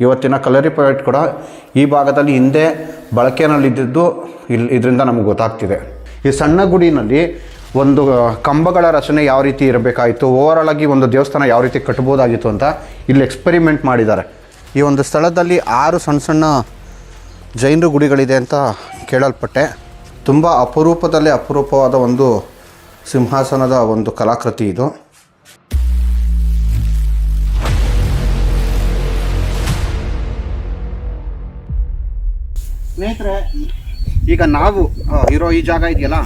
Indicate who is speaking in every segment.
Speaker 1: ಇವತ್ತಿನ ಕಲರಿ ಪಾಯಿಂಟ್ ಕೂಡ ಈ ಭಾಗದಲ್ಲಿ ಹಿಂದೆ ಬಳಕೆಯಲ್ಲಿದ್ದಿದ್ದು ಇಲ್ಲಿ ಇದರಿಂದ ನಮಗೆ ಗೊತ್ತಾಗ್ತಿದೆ. ಈ ಸಣ್ಣ ಗುಡಿನಲ್ಲಿ ಒಂದು ಕಂಬಗಳ ರಚನೆ ಯಾವ ರೀತಿ ಇರಬೇಕಾಯಿತು ಓವರಾಲ್ ಆಗಿ ಒಂದು ದೇವಸ್ಥಾನ ಯಾವ ರೀತಿ ಕಟ್ಬೋದಾಗಿತ್ತು ಅಂತ ಇಲ್ಲಿ ಎಕ್ಸ್ಪೆರಿಮೆಂಟ್ ಮಾಡಿದ್ದಾರೆ. ಈ ಒಂದು ಸ್ಥಳದಲ್ಲಿ ಆರು ಸಣ್ಣ ಸಣ್ಣ ಜೈನರು ಗುಡಿಗಳಿದೆ ಅಂತ ಕೇಳಲ್ಪಟ್ಟೆ. ತುಂಬ ಅಪರೂಪದಲ್ಲೇ ಅಪರೂಪವಾದ ಒಂದು ಸಿಂಹಾಸನದ ಒಂದು ಕಲಾಕೃತಿ ಇದು. ಸ್ನೇಹಿತರೆ, ಈಗ ನಾವು ಇರೋ ಈ ಜಾಗ ಇದೆಯಲ್ಲ,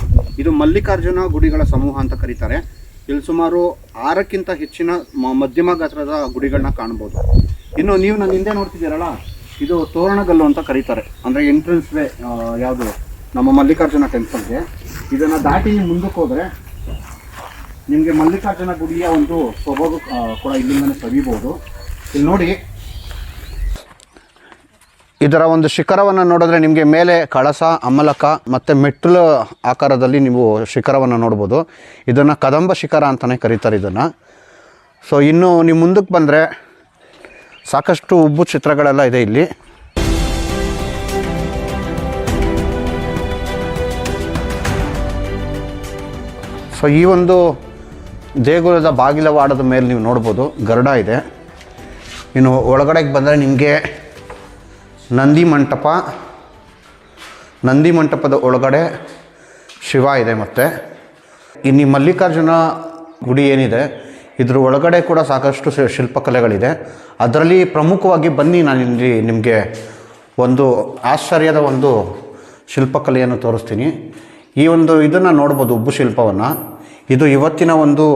Speaker 1: ಇದು ಮಲ್ಲಿಕಾರ್ಜುನ ಗುಡಿಗಳ ಸಮೂಹ ಅಂತ ಕರೀತಾರೆ. ಇಲ್ಲಿ ಸುಮಾರು ಆರಕ್ಕಿಂತ ಹೆಚ್ಚಿನ ಮಧ್ಯಮ ಗಾತ್ರದ ಗುಡಿಗಳನ್ನ ಕಾಣ್ಬೋದು. ಇನ್ನು ನೀವು ನನ್ನ ಹಿಂದೆ ನೋಡ್ತಿದ್ದೀರಲ್ಲ, ಇದು ತೋರಣಗಲ್ಲು ಅಂತ ಕರೀತಾರೆ. ಅಂದರೆ ಎಂಟ್ರೆನ್ಸ್ ವೇ ಯಾವುದು? ನಮ್ಮ ಮಲ್ಲಿಕಾರ್ಜುನ ಟೆಂಪಲ್ಗೆ ಇದನ್ನು ದಾಟಿ ಮುಂದಕ್ಕೆ ಹೋದರೆ, ನಿಮಗೆ ಮಲ್ಲಿಕಾರ್ಜುನ ಗುಡಿಯ ಒಂದು ಸೊಬಗು ಕೂಡ ಇಲ್ಲಿಂದನೇ ಸವಿಬೋದು. ಇಲ್ಲಿ ನೋಡಿ ಇದರ ಒಂದು ಶಿಖರವನ್ನು ನೋಡಿದ್ರೆ ನಿಮಗೆ ಮೇಲೆ ಕಳಸ, ಅಮಲಕ ಮತ್ತು ಮೆಟ್ಟಲು ಆಕಾರದಲ್ಲಿ ನೀವು ಶಿಖರವನ್ನು ನೋಡ್ಬೋದು. ಇದನ್ನು ಕದಂಬ ಶಿಖರ ಅಂತಲೇ ಕರೀತಾರೆ ಇದನ್ನು. ಸೊ ಇನ್ನು ನೀವು ಮುಂದಕ್ಕೆ ಬಂದರೆ ಸಾಕಷ್ಟು ಉಬ್ಬು ಚಿತ್ರಗಳೆಲ್ಲ ಇದೆ ಇಲ್ಲಿ. ಸೊ ಈ ಒಂದು ದೇಗುಲದ ಬಾಗಿಲವಾಡದ ಮೇಲೆ ನೀವು ನೋಡ್ಬೋದು. ಗರುಡ ಇದೆ. ಇನ್ನು ಒಳಗಡೆಗೆ ಬಂದರೆ ನಿಮಗೆ ನಂದಿ ಮಂಟಪ, ನಂದಿ ಮಂಟಪದ ಒಳಗಡೆ ಶಿವ ಇದೆ ಮತ್ತು. ಇನ್ನು ಮಲ್ಲಿಕಾರ್ಜುನ ಗುಡಿ ಏನಿದೆ, ಇದ್ರ ಒಳಗಡೆ ಕೂಡ ಸಾಕಷ್ಟು ಶಿಲ್ಪಕಲೆಗಳಿದೆ. ಅದರಲ್ಲಿ ಪ್ರಮುಖವಾಗಿ ಬನ್ನಿ ನಾನು ಇಲ್ಲಿ ನಿಮಗೆ ಒಂದು ಆಶ್ಚರ್ಯದ ಒಂದು ಶಿಲ್ಪಕಲೆಯನ್ನು ತೋರಿಸ್ತೀನಿ. ಈ ಒಂದು ಇದನ್ನು ನೋಡ್ಬೋದು ಉಬ್ಬು ಶಿಲ್ಪವನ್ನು. ಇದು ಇವತ್ತಿನ ಒಂದು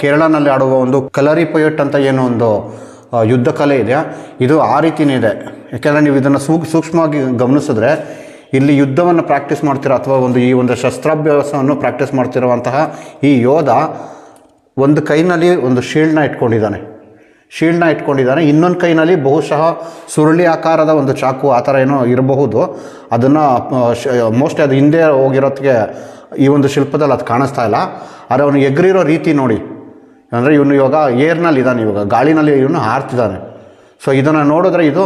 Speaker 1: ಕೇರಳನಲ್ಲಿ ಆಡುವ ಒಂದು ಕಲರಿ ಪೊಯಟ್ ಅಂತ ಏನೋ ಒಂದು ಯುದ್ಧ ಕಲೆ ಇದೆ. ಇದು ಆ ರೀತಿಯೇ ಇದೆ. ಯಾಕೆಂದರೆ ನೀವು ಇದನ್ನು ಸೂಕ್, ಸೂಕ್ಷ್ಮವಾಗಿ ಗಮನಿಸಿದ್ರೆ, ಇಲ್ಲಿ ಯುದ್ಧವನ್ನು ಪ್ರಾಕ್ಟೀಸ್ ಮಾಡ್ತಿರೋ ಅಥವಾ ಒಂದು ಈ ಒಂದು ಶಸ್ತ್ರಾಭ್ಯಾಸವನ್ನು ಪ್ರಾಕ್ಟೀಸ್ ಮಾಡ್ತಿರುವಂತಹ ಈ ಯೋಧ ಒಂದು ಕೈನಲ್ಲಿ ಒಂದು ಶೀಲ್ಡ್ನ ಇಟ್ಕೊಂಡಿದ್ದಾನೆ. ಶೀಲ್ಡ್ನ ಇಟ್ಕೊಂಡಿದ್ದಾನೆ. ಇನ್ನೊಂದು ಕೈನಲ್ಲಿ ಬಹುಶಃ ಸುರುಳಿ ಆಕಾರದ ಒಂದು ಚಾಕು ಆ ಥರ ಏನೋ ಇರಬಹುದು. ಅದನ್ನು ಮೋಸ್ಟ್ಲಿ ಅದು ಹಿಂದೆ ಹೋಗಿರೋದಕ್ಕೆ ಈ ಒಂದು ಶಿಲ್ಪದಲ್ಲಿ ಅದು ಕಾಣಿಸ್ತಾ ಇಲ್ಲ. ಆದರೆ ಅವನು ಎಗ್ರಿರೋ ರೀತಿ ನೋಡಿ. ಅಂದರೆ ಇವನು ಇವಾಗ ಏರ್ನಲ್ಲಿ ಇದ್ದಾನೆ ಇವಾಗ, ಗಾಳಿನಲ್ಲಿ ಇವನು ಹಾರ್ತಿದ್ದಾನೆ ಸೊ ಇದನ್ನು ನೋಡಿದ್ರೆ ಇದು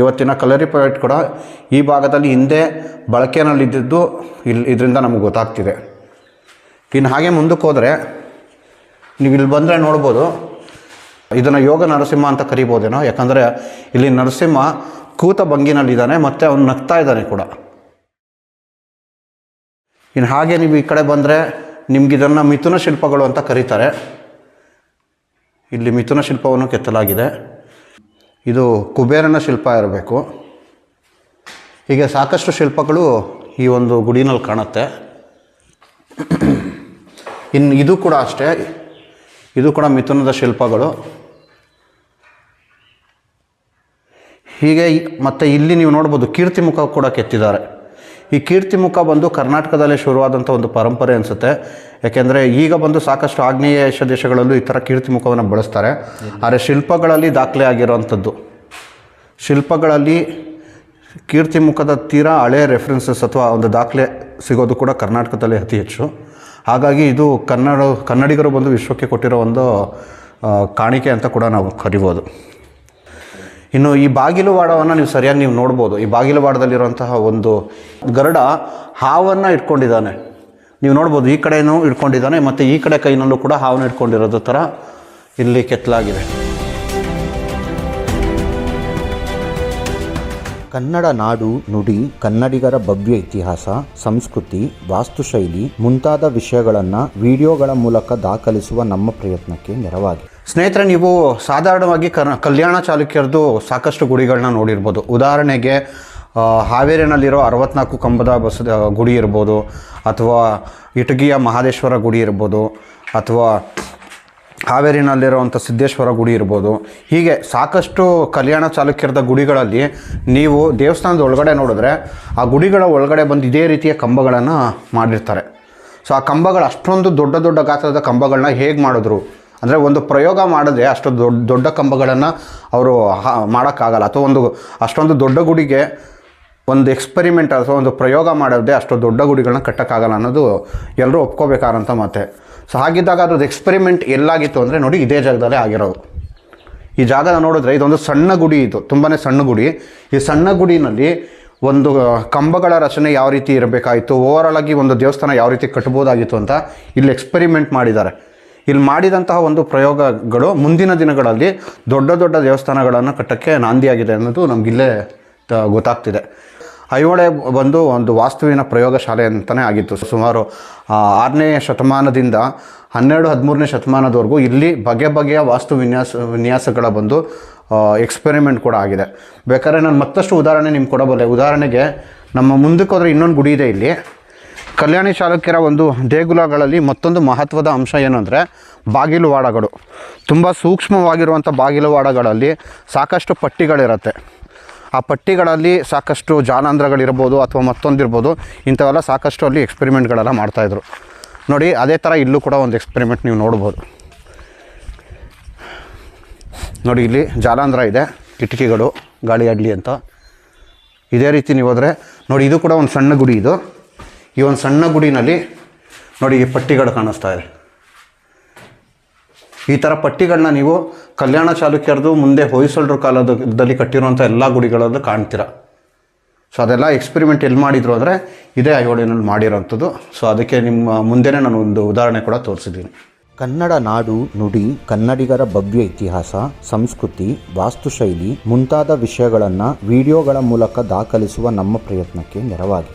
Speaker 1: ಇವತ್ತಿನ ಕಲರಿ ಪಾಯಿಂಟ್ ಕೂಡ ಈ ಭಾಗದಲ್ಲಿ ಹಿಂದೆ ಬಳಕೆಯಲ್ಲಿದ್ದಿದ್ದು ಇಲ್ಲಿ ಇದರಿಂದ ನಮಗೆ ಗೊತ್ತಾಗ್ತಿದೆ. ಇನ್ನು ಹಾಗೆ ಮುಂದಕ್ಕೆ ಹೋದರೆ, ನೀವು ಇಲ್ಲಿ ಬಂದರೆ ನೋಡ್ಬೋದು, ಇದನ್ನು ಯೋಗ ನರಸಿಂಹ ಅಂತ ಕರಿಬೋದೇನೋ, ಯಾಕಂದರೆ ಇಲ್ಲಿ ನರಸಿಂಹ ಕೂತ ಭಂಗಿನಲ್ಲಿದ್ದಾನೆ, ಮತ್ತು ಅವನು ನಗ್ತಾ ಇದ್ದಾನೆ ಕೂಡ. ಇನ್ನು ಹಾಗೆ ನೀವು ಈ ಕಡೆ ಬಂದರೆ ನಿಮ್ಗೆ ಇದನ್ನು ಮಿಥುನ ಶಿಲ್ಪಗಳು ಅಂತ ಕರೀತಾರೆ. ಇಲ್ಲಿ ಮಿಥುನ ಶಿಲ್ಪವನ್ನು ಕೆತ್ತಲಾಗಿದೆ. ಇದು ಕುಬೇರನ ಶಿಲ್ಪ ಇರಬೇಕು. ಹೀಗೆ ಸಾಕಷ್ಟು ಶಿಲ್ಪಗಳು ಈ ಒಂದು ಗುಡಿನಲ್ಲಿ ಕಾಣುತ್ತೆ. ಇನ್ನು ಇದು ಕೂಡ ಅಷ್ಟೇ. ಇದು ಕೂಡ ಮಿಥುನದ ಶಿಲ್ಪಗಳು. ಹೀಗೆ ಮತ್ತು ಇಲ್ಲಿ ನೀವು ನೋಡ್ಬೋದು ಕೀರ್ತಿ ಮುಖ ಕೂಡ ಕೆತ್ತಿದ್ದಾರೆ. ಈ ಕೀರ್ತಿ ಮುಖ ಬಂದು ಕರ್ನಾಟಕದಲ್ಲೇ ಶುರುವಾದಂಥ ಒಂದು ಪರಂಪರೆ ಅನಿಸುತ್ತೆ. ಯಾಕೆಂದರೆ ಈಗ ಬಂದು ಸಾಕಷ್ಟು ಆಗ್ನೇಯ ಏಷ್ಯ ದೇಶಗಳಲ್ಲೂ ಈ ಥರ ಕೀರ್ತಿ ಮುಖವನ್ನು ಬಳಸ್ತಾರೆ. ಆದರೆ ಶಿಲ್ಪಗಳಲ್ಲಿ ದಾಖಲೆ ಆಗಿರುವಂಥದ್ದು ಶಿಲ್ಪಗಳಲ್ಲಿ ಕೀರ್ತಿ ಮುಖದ ತೀರಾ ಹಳೆಯ ರೆಫರೆನ್ಸಸ್ ಅಥವಾ ಒಂದು ದಾಖಲೆ ಸಿಗೋದು ಕೂಡ ಕರ್ನಾಟಕದಲ್ಲಿ ಅತಿ ಹೆಚ್ಚು. ಹಾಗಾಗಿ ಇದು ಕನ್ನಡ ಕನ್ನಡಿಗರು ಬಂದು ವಿಶ್ವಕ್ಕೆ ಕೊಟ್ಟಿರೋ ಒಂದು ಕಾಣಿಕೆ ಅಂತ ಕೂಡ ನಾವು ಕರಿಬೋದು. ಇನ್ನು ಈ ಬಾಗಿಲುವಾಡವನ್ನು ನೀವು ಸರಿಯಾಗಿ ನೀವು ನೋಡ್ಬೋದು. ಈ ಬಾಗಿಲುವಾಡದಲ್ಲಿರುವಂತಹ ಒಂದು ಗರಡ ಹಾವನ್ನು ಇಟ್ಕೊಂಡಿದ್ದಾನೆ. ನೀವು ನೋಡ್ಬೋದು, ಈ ಕಡೆಯೂ ಇಟ್ಕೊಂಡಿದ್ದಾನೆ, ಮತ್ತು ಈ ಕಡೆ ಕೈನಲ್ಲೂ ಕೂಡ ಹಾವನ್ನು ಇಟ್ಕೊಂಡಿರೋದು ಥರ ಇಲ್ಲಿ ಕೆತ್ತಲಾಗಿದೆ.
Speaker 2: ಕನ್ನಡ ನಾಡು, ನುಡಿ, ಕನ್ನಡಿಗರ ಭವ್ಯ ಇತಿಹಾಸ, ಸಂಸ್ಕೃತಿ, ವಾಸ್ತುಶೈಲಿ ಮುಂತಾದ ವಿಷಯಗಳನ್ನು ವಿಡಿಯೋಗಳ ಮೂಲಕ ದಾಖಲಿಸುವ ನಮ್ಮ ಪ್ರಯತ್ನಕ್ಕೆ ನೆರವಾಗಿ.
Speaker 1: ಸ್ನೇಹಿತರೆ, ನೀವು ಸಾಧಾರಣವಾಗಿ ಕರ್ ಕಲ್ಯಾಣ ಚಾಲುಕ್ಯರದು ಸಾಕಷ್ಟು ಗುಡಿಗಳನ್ನ ನೋಡಿರ್ಬೋದು. ಉದಾಹರಣೆಗೆ ಹಾವೇರಿನಲ್ಲಿರೋ ಅರವತ್ನಾಲ್ಕು ಕಂಬದ ಬಸ ಗುಡಿ ಇರ್ಬೋದು, ಅಥವಾ ಇಟಗಿಯ ಮಹಾದೇಶ್ವರ ಗುಡಿ ಇರ್ಬೋದು, ಅಥವಾ ಹಾವೇರಿನಲ್ಲಿರುವಂಥ ಸಿದ್ದೇಶ್ವರ ಗುಡಿ ಇರ್ಬೋದು. ಹೀಗೆ ಸಾಕಷ್ಟು ಕಲ್ಯಾಣ ಚಾಲುಕ್ಯರದ ಗುಡಿಗಳಲ್ಲಿ ನೀವು ದೇವಸ್ಥಾನದ ಒಳಗಡೆ ನೋಡಿದ್ರೆ, ಆ ಗುಡಿಗಳ ಒಳಗಡೆ ಬಂದು ಇದೇ ರೀತಿಯ ಕಂಬಗಳನ್ನು ಮಾಡಿರ್ತಾರೆ. ಸೊ, ಆ ಕಂಬಗಳು ಅಷ್ಟೊಂದು ದೊಡ್ಡ ದೊಡ್ಡ ಗಾತ್ರದ ಕಂಬಗಳನ್ನ ಹೇಗೆ ಮಾಡಿದ್ರು? ಅಂದರೆ ಒಂದು ಪ್ರಯೋಗ ಮಾಡಿದ್ರೆ ಅಷ್ಟು ದೊಡ್ಡ ದೊಡ್ಡ ಕಂಬಗಳನ್ನು ಅವರು ಮಾಡೋಕ್ಕಾಗಲ್ಲ. ಅಥವಾ ಒಂದು ಅಷ್ಟೊಂದು ದೊಡ್ಡ ಗುಡಿಗೆ ಒಂದು ಎಕ್ಸ್ಪೆರಿಮೆಂಟ್ ಅಥವಾ ಒಂದು ಪ್ರಯೋಗ ಮಾಡೋದೇ ಅಷ್ಟು ದೊಡ್ಡ ಗುಡಿಗಳನ್ನ ಕಟ್ಟೋಕ್ಕಾಗಲ್ಲ ಅನ್ನೋದು ಎಲ್ಲರೂ ಒಪ್ಕೋಬೇಕಾದಂಥ ಮತ್ತೆ ಸೊ ಹಾಗಿದ್ದಾಗ ಅದ್ರದ್ದು ಎಕ್ಸ್ಪೆರಿಮೆಂಟ್ ಎಲ್ಲಾಗಿತ್ತು ಅಂದರೆ ನೋಡಿ ಇದೇ ಜಾಗದಲ್ಲೇ ಆಗಿರೋದು. ಈ ಜಾಗ ನೋಡಿದ್ರೆ ಇದೊಂದು ಸಣ್ಣ ಗುಡಿ ಇದು ತುಂಬಾ ಸಣ್ಣ ಗುಡಿ. ಈ ಸಣ್ಣ ಗುಡಿನಲ್ಲಿ ಒಂದು ಕಂಬಗಳ ರಚನೆ ಯಾವ ರೀತಿ ಇರಬೇಕಾಯಿತು ಓವರಾಲ್ ಆಗಿ ಒಂದು ದೇವಸ್ಥಾನ ಯಾವ ರೀತಿ ಕಟ್ಬೋದಾಗಿತ್ತು ಅಂತ ಇಲ್ಲಿ ಎಕ್ಸ್ಪೆರಿಮೆಂಟ್ ಮಾಡಿದ್ದಾರೆ. ಇಲ್ಲಿ ಮಾಡಿದಂತಹ ಒಂದು ಪ್ರಯೋಗಗಳು ಮುಂದಿನ ದಿನಗಳಲ್ಲಿ ದೊಡ್ಡ ದೊಡ್ಡ ದೇವಸ್ಥಾನಗಳನ್ನು ಕಟ್ಟಕ್ಕೆ ನಾಂದಿಯಾಗಿದೆ ಅನ್ನೋದು ನಮಗಿಲ್ಲೇ ಗೊತ್ತಾಗ್ತಿದೆ. ಐಹೊಳೆ ಬಂದು ಒಂದು ವಾಸ್ತುವಿನ ಪ್ರಯೋಗಶಾಲೆ ಅಂತಲೇ ಆಗಿತ್ತು. ಸುಮಾರು ಆರನೇ ಶತಮಾನದಿಂದ ಹನ್ನೆರಡು, ಹದಿಮೂರನೇ ಶತಮಾನದವರೆಗೂ ಇಲ್ಲಿ ಬಗೆ ಬಗೆಯ ವಾಸ್ತು ವಿನ್ಯಾಸ, ವಿನ್ಯಾಸಗಳ ಬಂದು ಎಕ್ಸ್ಪೆರಿಮೆಂಟ್ ಕೂಡ ಆಗಿದೆ. ಬೇಕಾದ್ರೆ ನಾನು ಮತ್ತಷ್ಟು ಉದಾಹರಣೆ ನಿಮ್ಗೆ ಕೊಡಬಲ್ಲೆ. ಉದಾಹರಣೆಗೆ ನಮ್ಮ ಮುಂದಕ್ಕೆ ಹೋದರೆ ಇನ್ನೊಂದು ಗುಡಿ ಇದೆ ಇಲ್ಲಿ. ಕಲ್ಯಾಣಿ ಚಾಲುಕ್ಯರ ಒಂದು ದೇಗುಲಗಳಲ್ಲಿ ಮತ್ತೊಂದು ಮಹತ್ವದ ಅಂಶ ಏನಂದರೆ ಬಾಗಿಲು ವಾಡಗಳು. ತುಂಬ ಸೂಕ್ಷ್ಮವಾಗಿರುವಂಥ ಬಾಗಿಲು ವಾಡಗಳಲ್ಲಿ ಸಾಕಷ್ಟು ಪಟ್ಟಿಗಳಿರುತ್ತೆ. ಆ ಪಟ್ಟಿಗಳಲ್ಲಿ ಸಾಕಷ್ಟು ಜಾನಾಂಧ್ರಗಳಿರ್ಬೋದು ಅಥವಾ ಮತ್ತೊಂದಿರ್ಬೋದು ಇಂಥವೆಲ್ಲ ಸಾಕಷ್ಟು ಅಲ್ಲಿ ಎಕ್ಸ್ಪೆರಿಮೆಂಟ್ಗಳೆಲ್ಲ ಮಾಡ್ತಾಯಿದ್ರು. ನೋಡಿ, ಅದೇ ಥರ ಇಲ್ಲೂ ಕೂಡ ಒಂದು ಎಕ್ಸ್ಪೆರಿಮೆಂಟ್ ನೀವು ನೋಡ್ಬೋದು. ನೋಡಿ, ಇಲ್ಲಿ ಜಾಲಾಂಧ್ರ ಇದೆ, ಕಿಟಕಿಗಳು ಗಾಳಿ ಅಡ್ಲಿ ಅಂತ. ಇದೇ ರೀತಿ ನೀವು ಹೋದರೆ, ನೋಡಿ, ಇದು ಕೂಡ ಒಂದು ಸಣ್ಣ ಗುಡಿ ಇದು. ಈ ಒಂದು ಸಣ್ಣ ಗುಡಿನಲ್ಲಿ ನೋಡಿ ಈ ಪಟ್ಟಿಗಳು ಕಾಣಿಸ್ತಾ ಇದೆ. ಈ ಥರ ಪಟ್ಟಿಗಳನ್ನ ನೀವು ಕಲ್ಯಾಣ ಚಾಲುಕ್ಯರದು ಮುಂದೆ ಹೊಯ್ಸಳರ ಕಾಲದಲ್ಲಿ ಕಟ್ಟಿರುವಂಥ ಎಲ್ಲ ಗುಡಿಗಳಲ್ಲೂ ಕಾಣ್ತೀರ. ಸೊ ಅದೆಲ್ಲ ಎಕ್ಸ್ಪೆರಿಮೆಂಟ್ ಎಲ್ಲಿ ಮಾಡಿದ್ರು ಅಂದರೆ ಇದೇ ಐಹೊಳೆನಲ್ಲಿ ಮಾಡಿರೋಂಥದ್ದು ಸೊ ಅದಕ್ಕೆ ನಿಮ್ಮ ಮುಂದೆನೇ ನಾನು ಒಂದು ಉದಾಹರಣೆ ಕೂಡ ತೋರಿಸಿದ್ದೀನಿ.
Speaker 2: ಕನ್ನಡ ನಾಡು ನುಡಿ, ಕನ್ನಡಿಗರ ಭವ್ಯ ಇತಿಹಾಸ, ಸಂಸ್ಕೃತಿ, ವಾಸ್ತುಶೈಲಿ ಮುಂತಾದ ವಿಷಯಗಳನ್ನು ವಿಡಿಯೋಗಳ ಮೂಲಕ ದಾಖಲಿಸುವ ನಮ್ಮ ಪ್ರಯತ್ನಕ್ಕೆ ನೆರವಾಗಿ.